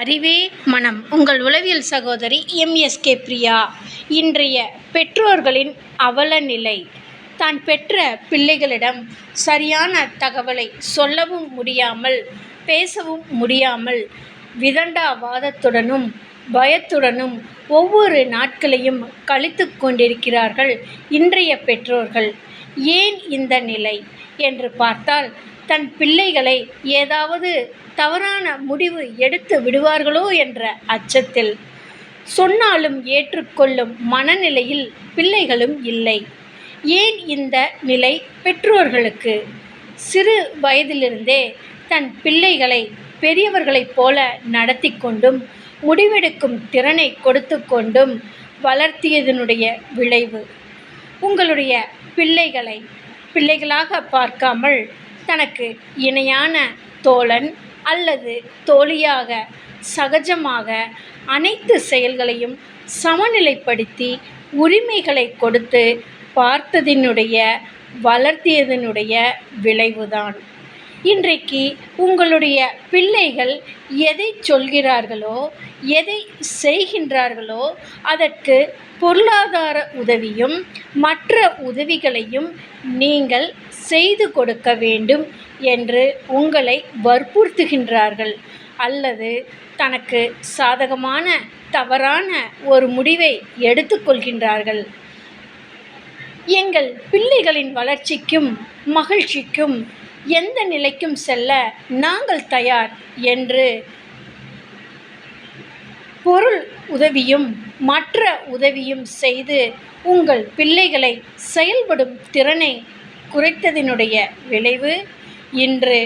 அறிவே மனம். உங்கள் உளவியல் சகோதரி எம்எஸ்கே பிரியா. இன்றைய பெற்றோர்களின் அவல நிலை. தான் பெற்ற பிள்ளைகளிடம் சரியான தகவலை சொல்லவும் முடியாமல் பேசவும் முடியாமல் விதண்டாவாதத்துடனும் பயத்துடனும் ஒவ்வொரு நாட்களையும் கழித்து கொண்டிருக்கிறார்கள் இன்றைய பெற்றோர்கள். ஏன் இந்த நிலை? என்று பார்த்தால் தன் பிள்ளைகளை ஏதாவது தவறான முடிவு எடுத்து விடுவார்களோ என்ற அச்சத்தில். சொன்னாலும் ஏற்றுக்கொள்ளும் மனநிலையில் பிள்ளைகளும் இல்லை. ஏன் இந்த நிலை பெற்றோர்களுக்கு? சிறு வயதிலிருந்தே தன் பிள்ளைகளை பெரியவர்களைப் போல நடத்தி கொண்டும் முடிவெடுக்கும் திறனை கொடுத்து கொண்டும் வளர்த்தியதனுடைய விளைவு. உங்களுடைய பிள்ளைகளை பிள்ளைகளாக பார்க்காமல் தனக்கு இணையான தோழன் அல்லது தோழியாக சகஜமாக அனைத்து செயல்களையும் சமநிலைப்படுத்தி உரிமைகளை கொடுத்து பார்த்ததினுடைய வளர்த்தியதனுடைய விளைவுதான். இன்றைக்கு உங்களுடைய பிள்ளைகள் எதை சொல்கிறார்களோ எதை செய்கின்றார்களோ அதற்கு பொருளாதார உதவியும் மற்ற உதவிகளையும் நீங்கள் செய்து கொடுக்க வேண்டும் என்று உங்களை வற்புறுத்துகின்றார்கள். அல்லது தனக்கு சாதகமான தவறான ஒரு முடிவை எடுத்துக்கொள்கின்றார்கள் எங்கள் பிள்ளைகளின் வளர்ச்சிக்கும் மகிழ்ச்சிக்கும் எந்த நிலைக்கும் செல்ல நாங்கள் தயார் என்று பொருள் உதவியும் மற்ற உதவியும் செய்து உங்கள் பிள்ளைகளை செயல்படும் திறனை குறைத்ததினுடைய விளைவு இன்று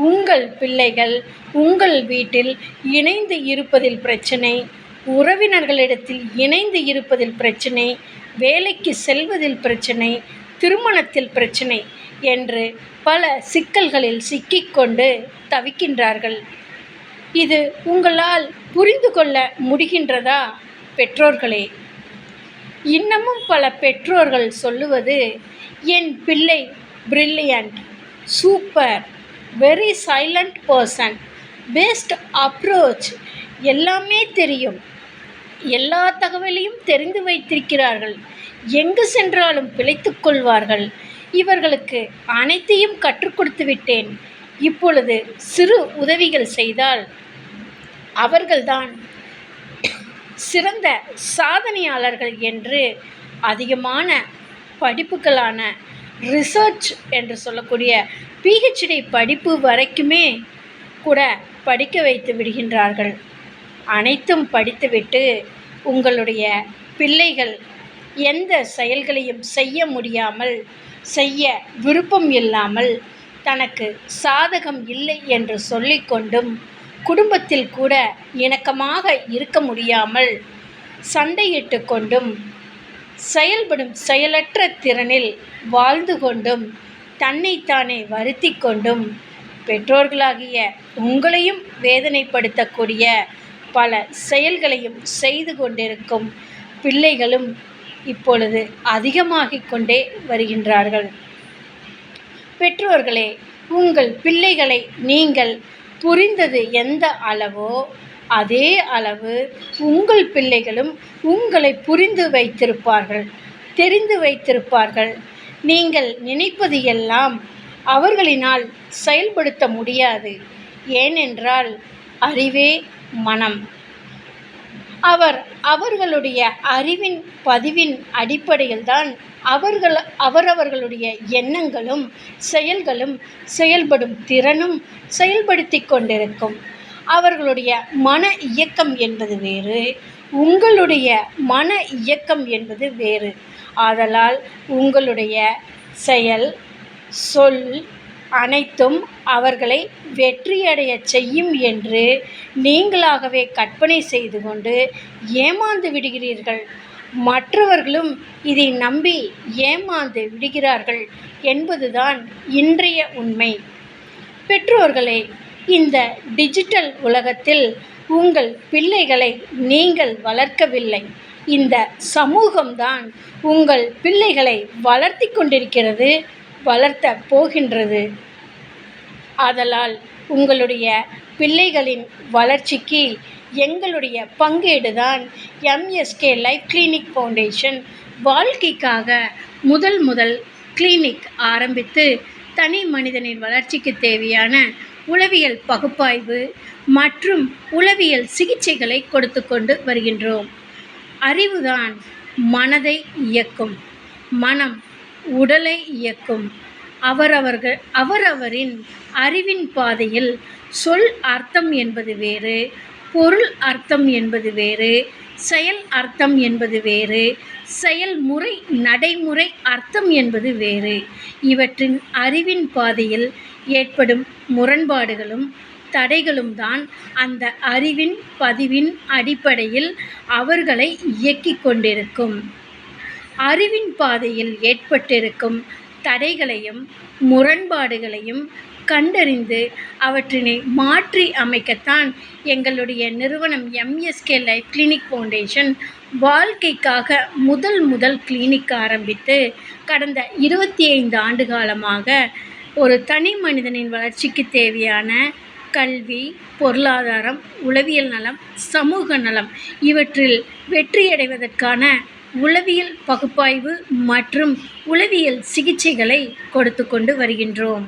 உங்கள் பிள்ளைகள் உங்கள் வீட்டில் இணைந்து இருப்பதில் பிரச்சனை உறவினர்களிடத்தில் இணைந்து இருப்பதில் பிரச்சனை வேலைக்கு செல்வதில் பிரச்சனை திருமணத்தில் பிரச்சனை என்று பல சிக்கல்களில் சிக்கிக்கொண்டு தவிக்கின்றார்கள். இது உங்களால் புரிந்து கொள்ள முடிகின்றதா பெற்றோர்களே? இன்னமும் பல பெற்றோர்கள் சொல்லுவது என் பிள்ளை brilliant super very silent person best approach எல்லாமே தெரியும். எல்லா தகவலையும் தெரிந்து வைத்திருக்கிறார்கள். எங்கு சென்றாலும் பிழைத்து கொள்வார்கள். இவர்களுக்கு அனைத்தையும் கற்றுக் கொடுத்து விட்டேன். இப்பொழுது சிறு உதவிகள் செய்தால் அவர்கள்தான் சிறந்த சாதனையாளர்கள் என்று அதிகமான படிப்புகளான ரிசர்ச் என்று சொல்லக்கூடிய பிஹெச்டி படிப்பு வரைக்குமே கூட படிக்க வைத்து விடுகின்றார்கள். அனைத்தும் படித்துவிட்டு உங்களுடைய பிள்ளைகள் எந்த செயல்களையும் செய்ய முடியாமல் செய்ய விருப்பம் இல்லாமல் தனக்கு சாதகம் இல்லை என்று சொல்லிக்கொண்டும் குடும்பத்தில் கூட இணக்கமாக இருக்க முடியாமல் சண்டையிட்டு கொண்டும் செயல்படும் செயலற்ற திறனில் வாழ்ந்து கொண்டும் தன்னைத்தானே வருத்தி கொண்டும் பெற்றோர்களாகிய உங்களையும் வேதனைப்படுத்தக்கூடிய பல செயல்களையும் செய்து கொண்டிருக்கும் பிள்ளைகளும் இப்பொழுது அதிகமாகிக் கொண்டே வருகின்றார்கள். பெற்றோர்களே உங்கள் பிள்ளைகளை நீங்கள் புரிந்தது எந்த அளவோ அதே அளவு உங்கள் பிள்ளைகளும் உங்களை புரிந்து வைத்திருப்பார்கள் தெரிந்து வைத்திருப்பார்கள். நீங்கள் நினைப்பது எல்லாம் அவர்களினால் செயல்படுத்த முடியாது. ஏனென்றால் அறிவே மனம். அவர் அவர்களுடைய அறிவின் பதிவின் அடிப்படையில்தான் அவர்கள் அவரவர்களுடைய எண்ணங்களும் செயல்களும் செயல்படும் திறனும் செயல்படுத்தி கொண்டிருக்கும். அவர்களுடைய மன இயக்கம் என்பது வேறு உங்களுடைய மன இயக்கம் என்பது வேறு. ஆதலால் உங்களுடைய செயல் சொல் அனைத்தும் அவர்களை வெற்றியடையச் செய்யும் என்று நீங்களாகவே கற்பனை செய்து கொண்டு ஏமாந்து விடுகிறீர்கள். மற்றவர்களும் இதை நம்பி ஏமாந்து விடுகிறார்கள் என்பதுதான் இன்றைய உண்மை. பெற்றோர்களே இந்த டிஜிட்டல் உலகத்தில் உங்கள் பிள்ளைகளை நீங்கள் வளர்க்கவில்லை. இந்த சமூகம்தான் உங்கள் பிள்ளைகளை வளர்த்தி கொண்டிருக்கிறது. வளர்த்த போகின்றது. ஆதலால் உங்களுடைய பிள்ளைகளின் வளர்ச்சிக்கு எங்களுடைய பங்கீடு தான் எம்எஸ்கே லைஃப் கிளினிக் ஃபவுண்டேஷன் வாழ்க்கைக்காக முதல் முதல் கிளினிக் ஆரம்பித்து தனி மனிதனின் வளர்ச்சிக்கு தேவையான உளவியல் பகுப்பாய்வு மற்றும் உளவியல் சிகிச்சைகளை கொடுத்து கொண்டு வருகின்றோம். அறிவுதான் மனதை இயக்கும். மனம் உடலை இயக்கும். அவரவர்கள் அவரவரின் அறிவின் பாதையில் சொல் அர்த்தம் என்பது வேறு பொருள் அர்த்தம் என்பது வேறு செயல் அர்த்தம் என்பது வேறு செயல்முறை நடைமுறை அர்த்தம் என்பது வேறு. இவற்றின் அறிவின் பாதையில் ஏற்படும் முரண்பாடுகளும் தடைகளும் தான் அந்த அறிவின் பதிவின் அடிப்படையில் அவர்களை இயக்கிக் கொண்டிருக்கும். அறிவின் பாதையில் ஏற்பட்டிருக்கும் தடைகளையும் முரண்பாடுகளையும் கண்டறிந்து அவற்றினை மாற்றி அமைக்கத்தான் எங்களுடைய நிறுவனம் எம்எஸ்கே லைஃப் கிளினிக் ஃபவுண்டேஷன் வாழ்க்கைக்காக முதல் முதல் கிளினிக் ஆரம்பித்து கடந்த இருபத்தி ஐந்து ஆண்டு காலமாக ஒரு தனி மனிதனின் வளர்ச்சிக்கு தேவையான கல்வி பொருளாதாரம் உளவியல் நலம் சமூக நலம் இவற்றில் வெற்றியடைவதற்கான உளவியல் பகுப்பாய்வு மற்றும் உளவியல் சிகிச்சைகளை கொடுத்து கொண்டு வருகின்றோம்.